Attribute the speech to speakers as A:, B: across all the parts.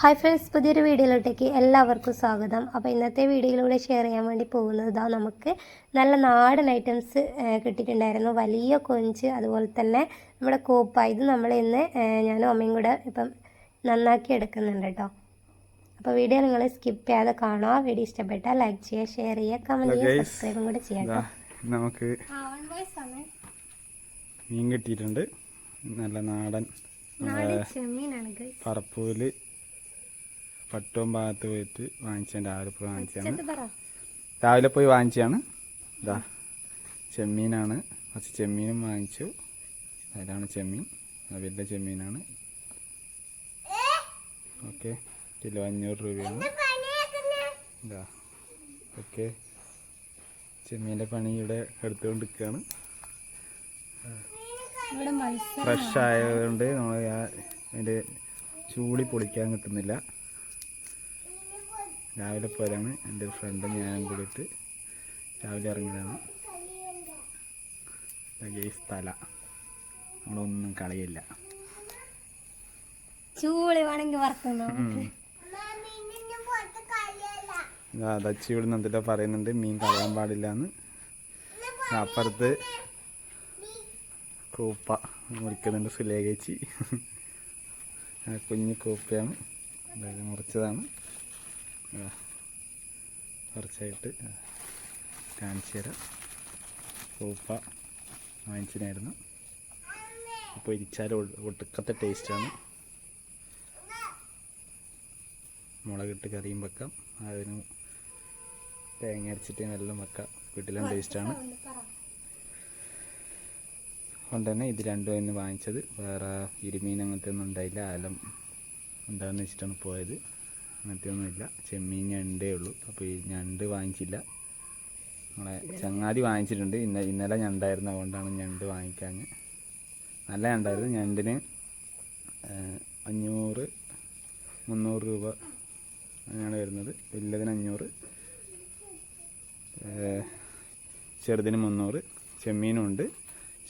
A: Hi friends പുതിയൊരു വീഡിയോയിലോട്ടേക്ക് എല്ലാവർക്കും സ്വാഗതം. അപ്പോൾ ഇന്നത്തെ വീഡിയോയിലൂടെ ഷെയർ ചെയ്യാൻ വേണ്ടി പോകുന്നത് ഇതാ നമുക്ക് നല്ല നാടൻ ഐറ്റംസ് കിട്ടിയിട്ടുണ്ടായിരുന്നു. വലിയ കൊഞ്ച് അതുപോലെ തന്നെ നമ്മുടെ കോപ്പ. ഇത് നമ്മൾ ഇന്ന് ഞാൻ ഞാനും അമ്മയും കൂടെ ഇപ്പം നന്നാക്കി എടുക്കുന്നുണ്ട് കേട്ടോ അപ്പോൾ വീഡിയോ നിങ്ങൾ സ്കിപ്പ് ചെയ്യാതെ കാണുക. വീഡിയോ ഇഷ്ടപ്പെട്ടാൽ ലൈക്ക് ചെയ്യുക ഷെയർ ചെയ്യുക കമന്റ് ചെയ്യുക. സബ്സ്ക്രൈബും കൂടെ ചെയ്യാം
B: നമുക്ക് മീൻ കിട്ടിയിട്ടുണ്ട്. നല്ല നാടൻ പറപ്പൂൽ പട്ടവും ഭാഗത്ത് പോയിട്ട് വാങ്ങിച്ചാണ് രാവിലെ പോയി വാങ്ങിച്ചാണ് രാവിലെ പോയി വാങ്ങിച്ചാണ് ഇതാ ചെമ്മീനാണ്. കുറച്ച് ചെമ്മീനും വാങ്ങിച്ചു. അതിലാണ് ചെമ്മീൻ. വലിയ ചെമ്മീനാണ്. ഓക്കെ കിലോ അഞ്ഞൂറ് രൂപയാണ്. ഇതാ ഓക്കെ. ചെമ്മീന്റെ പണി ഇവിടെ എടുത്തുകൊണ്ട് നിൽക്കുകയാണ്
A: ഇവിടെ മത്സ്യം
B: ഫ്രഷ് ആയതുകൊണ്ട് നമ്മൾ അതിന്റെ ചൂടി പൊളിക്കാൻ കിട്ടുന്നില്ല. രാവിലെ പോരാണ്. എന്റെ ഫ്രണ്ടും ഞാനും കൂടിയിട്ട് രാവിലെ ഇറങ്ങിയതാണ്. ഗെയ്സ് തല നമ്മളൊന്നും കളയില്ല. അതച്ചി ഇവിടെ എന്തെല്ലാം പറയുന്നുണ്ട്? മീൻ കളയാൻ പാടില്ല എന്ന് അപ്പുറത്ത് കൂപ്പ മുറിക്കുന്നുണ്ട് സുലേഖേച്ചി. കുഞ്ഞ് കൂപ്പയാണ്. മുറിച്ചതാണ്. കുറച്ചായിട്ട് കാണിച്ചു കൂപ്പ വാങ്ങിച്ചിനായിരുന്നു അപ്പോൾ ഇരിച്ചാൽ ഒടുക്കത്തെ ടേസ്റ്റാണ് മുളകിട്ട് കറിയും വെക്കാം. അതിന് തേങ്ങ അരച്ചിട്ട് നല്ല വെക്കാം. വീട്ടിലും ടേസ്റ്റാണ് അതുകൊണ്ട് തന്നെ ഇത് രണ്ടും ഇന്ന് വാങ്ങിച്ചത്. വേറെ ഇരുമീൻ അങ്ങനത്തെ ഒന്നും ഉണ്ടായില്ല. ആലം ഉണ്ടാകുന്ന വെച്ചിട്ടാണ് പോയത്. അങ്ങനത്തെ ഒന്നുമില്ല ചെമ്മീൻ ഞണ്ടേ ഉള്ളൂ അപ്പോൾ ഈ ഞണ്ട് വാങ്ങിച്ചില്ല. നമ്മളെ ചങ്ങാതി വാങ്ങിച്ചിട്ടുണ്ട്. ഇന്ന ഇന്നലെ ഞണ്ടായിരുന്നു. അതുകൊണ്ടാണ് ഞണ്ട് വാങ്ങിക്കാൻ നല്ല ഞണ്ടായിരുന്നു. ഞണ്ടിന് അഞ്ഞൂറ് മുന്നൂറ് രൂപ അങ്ങനെയാണ് വരുന്നത്. വലിയതിന് അഞ്ഞൂറ് ചെറുതിന് മുന്നൂറ്. ചെമ്മീനും ഉണ്ട്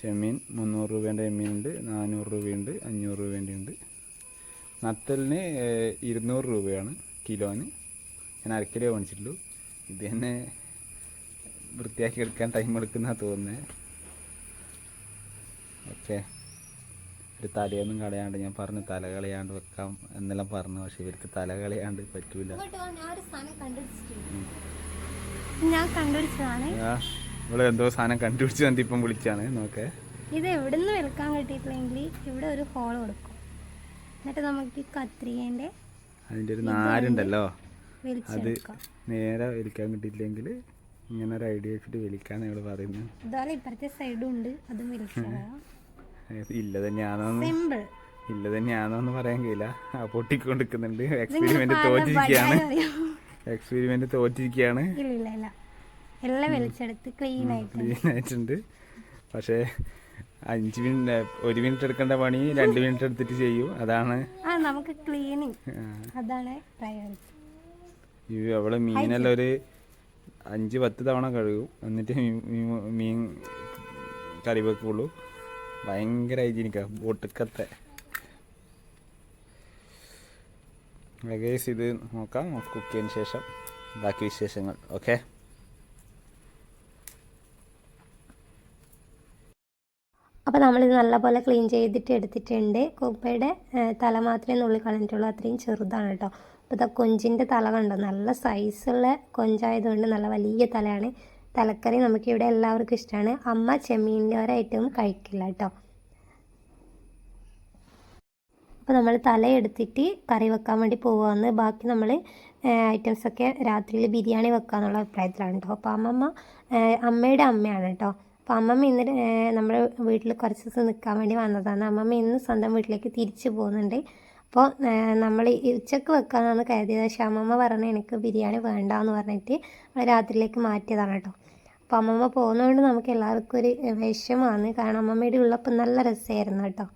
B: ചെമ്മീൻ മുന്നൂറ് രൂപേന്റെ ചെമ്മീനുണ്ട്. നാനൂറ് രൂപയുണ്ട്. അഞ്ഞൂറ് രൂപേന്റെ ഉണ്ട് നത്തലിന് ഇരുന്നൂറ് രൂപയാണ് കിലോന്. ഞാൻ അരക്കിലോ മേടിച്ചിട്ടുള്ളൂ ഇത് തന്നെ വൃത്തിയാക്കി എടുക്കാൻ ടൈം എടുക്കുന്ന തോന്നുന്നത് ഓക്കെ ഒരു തലയൊന്നും കളയാണ്ട് ഞാൻ പറഞ്ഞു തല കളയാണ്ട് വെക്കാം എന്നെല്ലാം പറഞ്ഞു. പക്ഷെ ഇവർക്ക് തല കളയാണ്ട് പറ്റൂല. ഇവൾ എന്തോ സാധനം കണ്ടുപിടിച്ച് ഇപ്പം വിളിച്ചാണ്. നോക്കേ.
A: ഇത് എവിടുന്ന് വിൽക്കാൻ കിട്ടിയിട്ടില്ലെങ്കിൽ ഇവിടെ ഒരു ഹോൾ കൊടുക്കും. എന്നിട്ട് നമുക്ക് കത്രികേന്റെ
B: അതിന്റെ ഒരു നാരുണ്ടല്ലോ. അത് നേരെ വലിക്കാൻ കിട്ടിയില്ലെങ്കിൽ ഇങ്ങനെ ഒരു ഐഡിയ വെച്ചിട്ട് വലിക്കാന്ന് ഞങ്ങൾ പറയുന്നത്
A: അതുപോലെ ഇപ്പുറത്തെ സൈഡും ഉണ്ട്. അതും
B: ഇല്ല തന്നെയാണോന്ന്
A: സിമ്പിൾ
B: ഇല്ല തന്നെയാണോന്ന് പറയാൻ കഴിയില്ല. ആ പൊട്ടിക്കൊണ്ടിരിക്കുന്നുണ്ട്. എക്സ്പെരിമെന്റ് തോറ്റിരിക്കുകയാണ്. എക്സ്പെരിമെന്റ് തോറ്റിരിക്കുകയാണ്.
A: ഇല്ല ഇല്ല ഇല്ല. എല്ലാം വലിച്ചെടുത്ത് ക്ലീൻ
B: ആയിട്ടുണ്ട്. പക്ഷേ അഞ്ച് മിനിറ്റ് ഒരു മിനിറ്റ് എടുക്കേണ്ട പണി രണ്ട് മിനിറ്റ് എടുത്തിട്ട് ചെയ്യൂ. അതാണ്
A: ആ നമുക്ക് ക്ലീനിങ് അതാണ്
B: അവൾ മീനെല്ലാം ഒരു അഞ്ച് പത്ത് തവണ കഴുകും. എന്നിട്ട് മീൻ- കറി വെക്കുള്ളൂ. ഭയങ്കര ഹൈജീനിക്കാ ഒട്ടുക്കത്തെ ഇത് നോക്കാം. കുക്ക് ചെയ്തതിന് ശേഷം ബാക്കി വിശേഷങ്ങൾ. ഓക്കെ
A: അപ്പോൾ നമ്മളിത് നല്ലപോലെ ക്ലീൻ ചെയ്തിട്ട് എടുത്തിട്ടുണ്ട്. കുപ്പയുടെ തല മാത്രമേ നുള്ളി കളഞ്ഞിട്ടുള്ളൂ. അത്രയും ചെറുതാണ് കേട്ടോ. അപ്പോൾ ഇതാ കൊഞ്ചിന്റെ തല കണ്ടോ? നല്ല സൈസുള്ള കൊഞ്ചായതുകൊണ്ട് നല്ല വലിയ തലയാണ്. തലക്കറി നമുക്ക് ഇവിടെ എല്ലാവർക്കും ഇഷ്ടമാണ്. അമ്മ ചെമ്മീന്റെ ഒരൈറ്റവും കഴിക്കില്ല കേട്ടോ. അപ്പോൾ നമ്മൾ തലയെടുത്തിട്ട് കറി വെക്കാൻ വേണ്ടി പോവാന്ന്. ബാക്കി നമ്മൾ ഐറ്റംസൊക്കെ രാത്രിയിൽ ബിരിയാണി വെക്കാമെന്നുള്ള അഭിപ്രായത്തിലാണ് കേട്ടോ. അപ്പോൾ അമ്മമ്മ അമ്മയുടെ അമ്മയാണ് കേട്ടോ. അപ്പോൾ അമ്മമ്മ ഇന്ന് നമ്മുടെ വീട്ടിൽ കുറച്ച് ദിവസം നിൽക്കാൻ വേണ്ടി വന്നതാണ്. അമ്മമ്മ ഇന്ന് സ്വന്തം വീട്ടിലേക്ക് തിരിച്ചു പോകുന്നുണ്ട്. അപ്പോൾ നമ്മൾ ഉച്ചയ്ക്ക് വെക്കാമെന്നാണ് കരുതിയത്. പക്ഷേ അമ്മമ്മ പറഞ്ഞു എനിക്ക് ബിരിയാണി വേണ്ട എന്ന് പറഞ്ഞിട്ട് നമ്മൾ രാത്രിയിലേക്ക് മാറ്റിയതാണ് കേട്ടോ. അപ്പോൾ അമ്മമ്മ പോകുന്നതുകൊണ്ട് നമുക്ക് എല്ലാവർക്കും ഒരു വിഷമമാണ്. കാരണം അമ്മമ്മയുടെ ഉള്ളപ്പോൾ നല്ല രസമായിരുന്നു കേട്ടോ.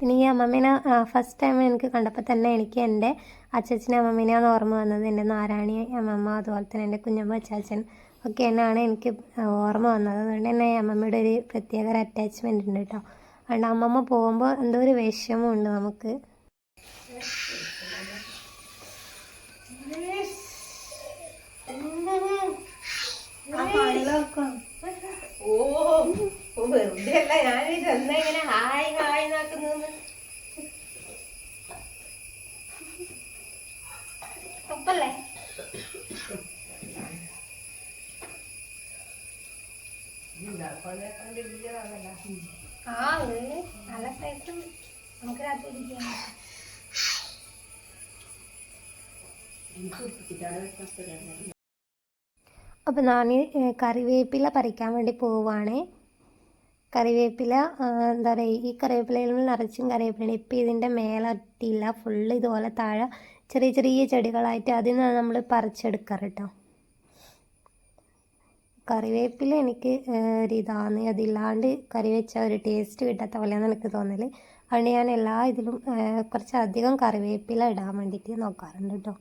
A: പിന്നെ ഈ അമ്മമ്മേനെ ഫസ്റ്റ് ടൈം എനിക്ക് കണ്ടപ്പോൾ തന്നെ എനിക്ക് എന്റെ അച്ചച്ചനെ അമ്മമ്മേനെയാണ് ഓർമ്മ വന്നത്. എന്റെ നാരായണി അമ്മമ്മ അതുപോലെ തന്നെ എന്റെ കുഞ്ഞമ്മ അച്ചാച്ചൻ ഒക്കെ എന്നാണ് എനിക്ക് ഓർമ്മ വന്നത്. അതുകൊണ്ട് തന്നെ അമ്മമ്മയുടെ ഒരു പ്രത്യേക ഒരു അറ്റാച്ച്മെന്റ് ഉണ്ട് കേട്ടോ. അതുകൊണ്ട് അമ്മമ്മ പോകുമ്പോൾ എന്തോ ഒരു വിഷമം ഉണ്ട് നമുക്ക്. ഓ വെറുതെ അല്ല ഞാൻ തന്നെ ഹായ് ഉള്ളി നല്ല നമുക്ക് ഞാൻ കറിവേപ്പില പറിക്കാൻ വേണ്ടി പോവാണ്. കറിവേപ്പില എന്താ പറയുക ഈ കറിവേപ്പിലയിൽ നിറച്ചും കറിവേപ്പില ഇപ്പം ഇതിന്റെ മേലട്ടില്ല ഫുള്ള് ഇതുപോലെ താഴെ ചെറിയ ചെറിയ ചെടികളായിട്ട് അതിൽ നിന്ന് നമ്മൾ പറിച്ചെടുക്കാറ് കേട്ടോ കറിവേപ്പില എനിക്ക് ഒരു ഇതാണ് അതില്ലാണ്ട് കറി വെച്ച ഒരു ടേസ്റ്റ് കിട്ടാത്ത പോലെയാണ് എനിക്ക് തോന്നൽ അതുകൊണ്ട് ഞാൻ എല്ലാ ഇതിലും കുറച്ചധികം കറിവേപ്പില ഇടാൻ വേണ്ടിയിട്ട് നോക്കാറുണ്ട് കേട്ടോ.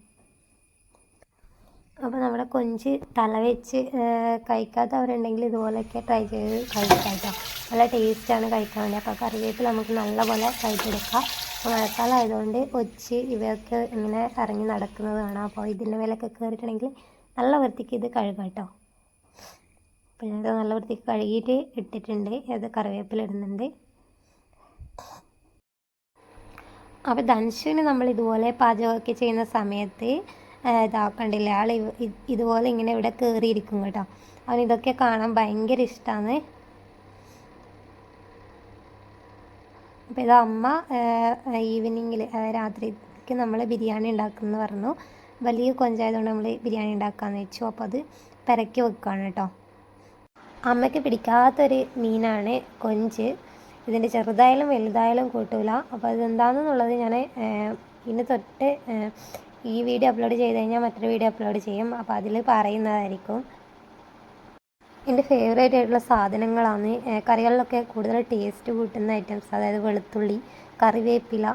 A: അപ്പോൾ നമ്മുടെ കൊഞ്ച് തല വെച്ച് കഴിക്കാത്തവരുണ്ടെങ്കിൽ ഇതുപോലെയൊക്കെ ട്രൈ ചെയ്ത് കഴിക്കാം കേട്ടോ. നല്ല ടേസ്റ്റാണ് കഴിക്കാൻ വേണ്ടി. അപ്പോൾ കറിവേപ്പില നമുക്ക് നല്ലപോലെ കഴിച്ചെടുക്കാം മഴക്കാലം ആയതുകൊണ്ട് ഒച്ച് ഇവയൊക്കെ ഇങ്ങനെ ഇറങ്ങി നടക്കുന്നത് കാണാം. അപ്പോൾ ഇതിന്റെ മേലൊക്കെ കയറിയിട്ടുണ്ടെങ്കിൽ നല്ല വൃത്തിക്ക് ഇത് കഴുകാം കേട്ടോ. അപ്പോൾ ഞാനത് നല്ല വൃത്തിക്ക് കഴുകിയിട്ട് ഇട്ടിട്ടുണ്ട്. അത് കറിവേപ്പില ഇടുന്നുണ്ട്. അപ്പോൾ ധനുഷിന് നമ്മൾ ഇതുപോലെ പാചകമൊക്കെ ചെയ്യുന്ന സമയത്ത് ഇതാക്കണ്ടില്ല ആൾ ഇതുപോലെ ഇങ്ങനെ ഇവിടെ കയറിയിരിക്കും കേട്ടോ. അവൻ ഇതൊക്കെ കാണാൻ ഭയങ്കര ഇഷ്ടമാണ് അപ്പോൾ ഇത് അമ്മ ഈവനിങ്ങിൽ രാത്രിക്ക് നമ്മൾ ബിരിയാണി ഉണ്ടാക്കുമെന്ന് പറഞ്ഞു. വലിയ കൊഞ്ചായതുകൊണ്ട് നമ്മൾ ബിരിയാണി ഉണ്ടാക്കാമെന്ന് വെച്ചു. അപ്പോൾ അത് പെരക്കി വെക്കുകയാണ് കേട്ടോ. അമ്മയ്ക്ക് പിടിക്കാത്തൊരു മീനാണ് കൊഞ്ച്. ഇതിന്റെ ചെറുതായാലും വലുതായാലും കൂട്ടൂല. അപ്പോൾ അതെന്താണെന്നുള്ളത് ഞാൻ ഇന്ന് തൊട്ട് ഈ വീഡിയോ അപ്ലോഡ് ചെയ്ത് കഴിഞ്ഞാൽ മറ്റൊരു വീഡിയോ അപ്ലോഡ് ചെയ്യും. അപ്പോൾ അതിൽ പറയുന്നതായിരിക്കും. എന്റെ ഫേവറേറ്റ് ആയിട്ടുള്ള സാധനങ്ങളാണ് കറികളിലൊക്കെ കൂടുതൽ ടേസ്റ്റ് കൂട്ടുന്ന ഐറ്റംസ് അതായത് വെളുത്തുള്ളി കറിവേപ്പില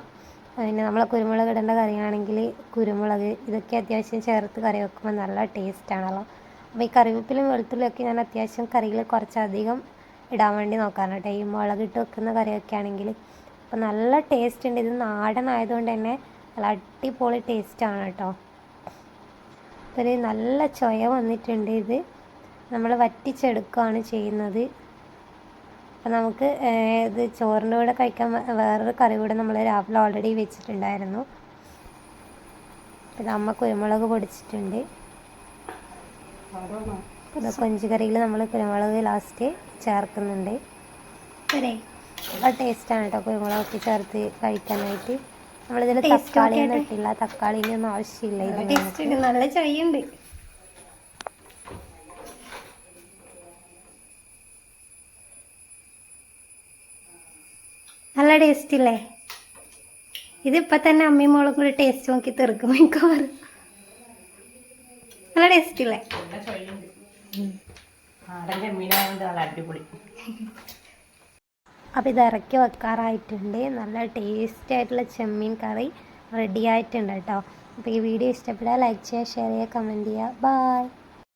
A: പിന്നെ നമ്മളെ കുരുമുളക് ഇടേണ്ട കറിയാണെങ്കിൽ കുരുമുളക് ഇതൊക്കെ അത്യാവശ്യം ചേർത്ത് കറി വെക്കുമ്പോൾ നല്ല ടേസ്റ്റാണല്ലോ അപ്പോൾ ഈ കറിവേപ്പിലും വെളുത്തുള്ളിയൊക്കെ ഞാൻ അത്യാവശ്യം കറിയിൽ കുറച്ചധികം ഇടാൻ വേണ്ടി നോക്കാറുണ്ട്. കേട്ടോ ഈ മുളകിട്ട് വെക്കുന്ന കറിയൊക്കെ ആണെങ്കിൽ അപ്പോൾ നല്ല ടേസ്റ്റ് ഉണ്ട്. ഇത് നാടൻ ആയതുകൊണ്ട് തന്നെ നല്ല അടിപൊളി ടേസ്റ്റാണ് കേട്ടോ. അപ്പോൾ ഒരു നല്ല ചൊയ വന്നിട്ടുണ്ട് ഇത്. നമ്മൾ വറ്റിച്ചെടുക്കുകയാണ് ചെയ്യുന്നത്. അപ്പോൾ നമുക്ക് ഇത് ചോറിന്റെ കൂടെ കഴിക്കാൻ വേറൊരു കറി കൂടെ നമ്മൾ രാവിലെ ഓൾറെഡി വെച്ചിട്ടുണ്ടായിരുന്നു. ഇത് അമ്മ കുരുമുളക് പൊടിച്ചിട്ടുണ്ട്. ഇത് കൊഞ്ച് കറിയിൽ നമ്മൾ കുരുമുളക് ലാസ്റ്റ് ചേർക്കുന്നുണ്ട്. നല്ല ടേസ്റ്റാണ് കേട്ടോ കുരുമുളകൊക്കെ ചേർത്ത് കഴിക്കാനായിട്ട്. നമ്മളിതിൽ തക്കാളി ഒന്നും ഇട്ടില്ല. തക്കാളിന്റെ ഒന്നും ആവശ്യമില്ല ഇത് നല്ല ചൊയ്യുണ്ട് നല്ല ടേസ്റ്റ് ഇല്ലേ? ഇതിപ്പോൾ തന്നെ അമ്മയും മോളും കൂടി ടേസ്റ്റ് നോക്കി തീർക്കും മിക്കവാറും. നല്ല ടേസ്റ്റ് ഇല്ലേ
C: അപ്പം
A: അപ്പോൾ ഇത് ഇറക്കി വെക്കാറായിട്ടുണ്ട്. നല്ല ടേസ്റ്റി ആയിട്ടുള്ള ചെമ്മീൻ കറി റെഡി ആയിട്ടുണ്ട് കേട്ടോ. അപ്പോൾ ഈ വീഡിയോ ഇഷ്ടപ്പെട്ടാൽ ലൈക്ക് ചെയ്യുക ഷെയർ ചെയ്യുക കമന്റ് ചെയ്യുക. ബായ്